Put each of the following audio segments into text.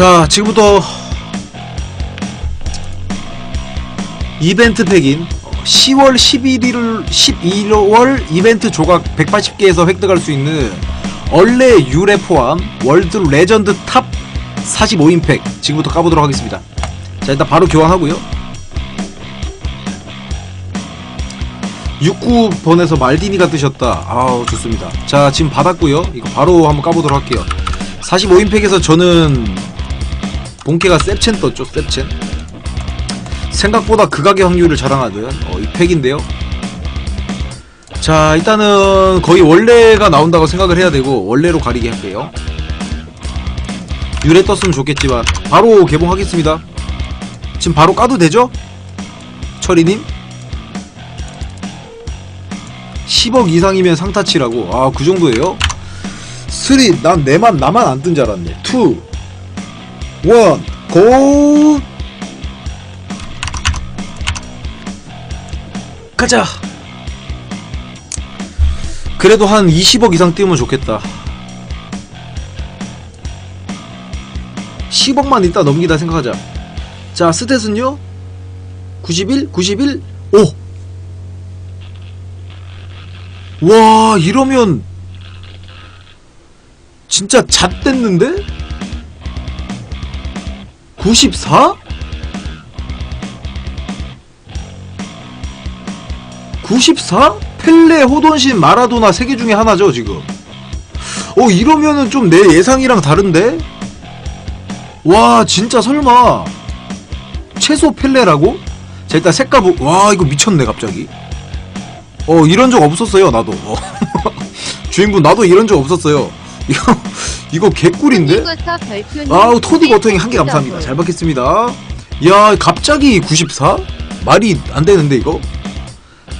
자, 지금부터 이벤트 팩인 10월 11일 11월 이벤트 조각 180개에서 획득할 수 있는 얼레 유레 포함 월드 레전드 탑 45인 팩 지금부터 까보도록 하겠습니다. 자, 일단 바로 교환하고요. 69번에서 말디니가 뜨셨다. 아우, 좋습니다. 자, 지금 받았고요. 이거 바로 한번 까보도록 할게요. 45인 팩에서 저는 본캐가 셉첸 떴죠, 셉첸. 생각보다 극악의 확률을 자랑하는 어, 이 팩인데요. 자, 일단은 거의 원래가 나온다고 생각을 해야 되고 원래로 가리게 할게요. 유래 떴으면 좋겠지만 바로 개봉하겠습니다. 지금 바로 까도 되죠? 철이님? 10억 이상이면 상타치라고. 아, 그 정도예요? 3, 난 내만, 나만 안 뜬 줄 알았네. 2, 1, 고! 가자! 그래도 한 20억 이상 띄우면 좋겠다. 10억만 이따 넘기다 생각하자. 자, 스탯은요? 91, 91, 5! 와, 이러면 진짜 잣 됐는데? 94? 94? 펠레, 호돈신, 마라도나 세 개 중에 하나죠, 지금. 어, 이러면은 좀 내 예상이랑 다른데? 와, 진짜 설마. 최소 펠레라고? 자, 일단 색깔 보, 와, 이거 미쳤네, 갑자기. 어, 이런 적 없었어요, 나도. 어. 주인분, 나도 이런 적 없었어요. 이거, 이거 개꿀인데? 아우, 토디 버터잉 한개 감사합니다. 잘 받겠습니다. 야, 갑자기 94? 말이 안 되는데, 이거?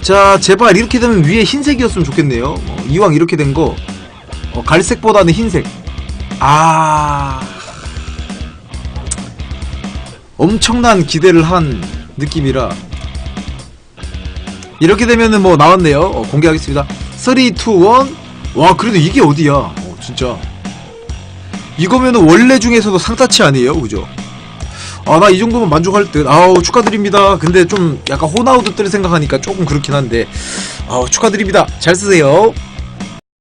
자, 제발 이렇게 되면 위에 흰색이었으면 좋겠네요. 어, 이왕 이렇게 된 거, 어, 갈색보다는 흰색. 아. 엄청난 기대를 한 느낌이라. 이렇게 되면은 뭐 나왔네요. 어, 공개하겠습니다. 3, 2, 1. 와, 그래도 이게 어디야? 어, 진짜. 이거면은 원래 중에서도 상타치 아니에요? 그죠? 아, 나 이 정도면 만족할 듯. 아우, 축하드립니다. 근데 좀 약간 호나우드 뜰 생각하니까 조금 그렇긴 한데. 아우, 축하드립니다. 잘 쓰세요.